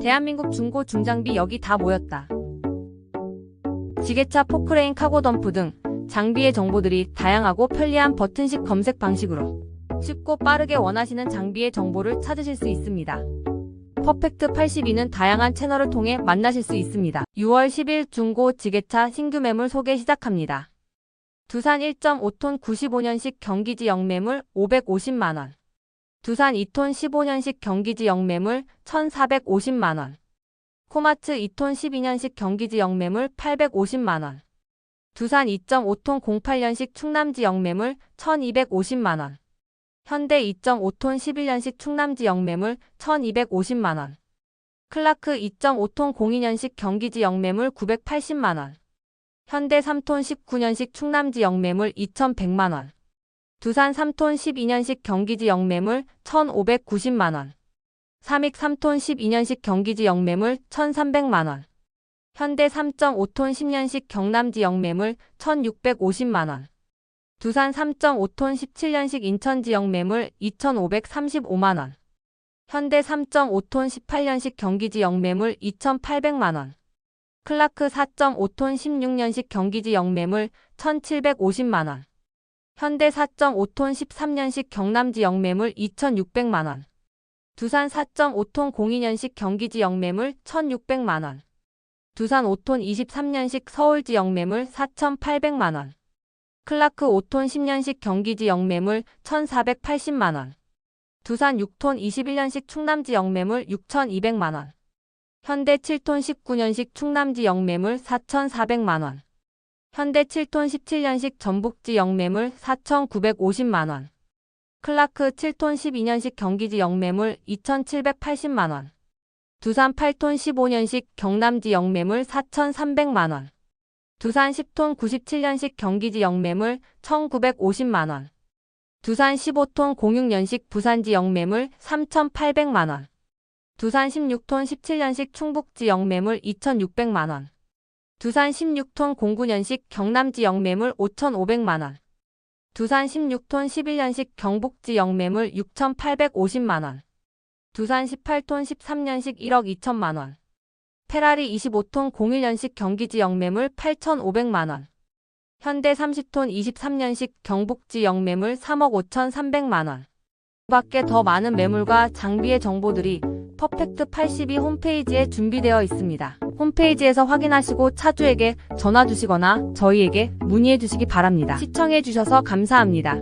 대한민국 중고 중장비 여기 다 모였다. 지게차 포크레인 카고 덤프 등 장비의 정보들이 다양하고 편리한 버튼식 검색 방식으로 쉽고 빠르게 원하시는 장비의 정보를 찾으실 수 있습니다. 퍼펙트 82는 다양한 채널을 통해 만나실 수 있습니다. 6월 10일 중고 지게차 신규 매물 소개 시작합니다. 두산 1.5톤 95년식 경기지 영매물 550만원. 두산 2톤 15년식 경기지 영매물 1,450만원. 코마트 2톤 12년식 경기지 영매물 850만원. 두산 2.5톤 08년식 충남지 영매물 1,250만원. 현대 2.5톤 11년식 충남지 영매물 1,250만원. 클라크 2.5톤 02년식 경기지 영매물 980만원. 현대 3톤 19년식 충남지 영매물 2,100만원. 두산 3톤 12년식 경기지 영매물 1,590만원. 삼익 3톤 12년식 경기지 영매물 1,300만원. 현대 3.5톤 10년식 경남지 영매물 1,650만원. 두산 3.5톤 17년식 인천지 영매물 2,535만원. 현대 3.5톤 18년식 경기지 영매물 2,800만원. 클라크 4.5톤 16년식 경기지 영매물 1,750만원. 현대 4.5톤 13년식 경남지 영매물 2,600만원. 두산 4.5톤 02년식 경기지 영매물 1,600만원. 두산 5톤 23년식 서울지 영매물 4,800만원. 클라크 5톤 10년식 경기지 영매물 1,480만원. 두산 6톤 21년식 충남지 영매물 6,200만원. 현대 7톤 19년식 충남지 영매물 4,400만원. 현대 7톤 17년식 전북지 영매물 4,950만원. 클라크 7톤 12년식 경기지 영매물 2,780만원. 두산 8톤 15년식 경남지 영매물 4,300만원. 두산 10톤 97년식 경기지 영매물 1,950만원. 두산 15톤 06년식 부산지 영매물 3,800만원. 두산 16톤 17년식 충북지 영매물 2,600만원. 두산 16톤 09년식 경남지 영매물 5,500만원. 두산 16톤 11년식 경북지 영매물 6,850만원. 두산 18톤 13년식 1억 2천만원. 페라리 25톤 01년식 경기지 영매물 8,500만원. 현대 30톤 23년식 경북지 영매물 3억 5,300만원. 그 밖에 더 많은 매물과 장비의 정보들이 퍼펙트 82 홈페이지에 준비되어 있습니다. 홈페이지에서 확인하시고 차주에게 전화 주시거나 저희에게 문의해 주시기 바랍니다. 시청해 주셔서 감사합니다.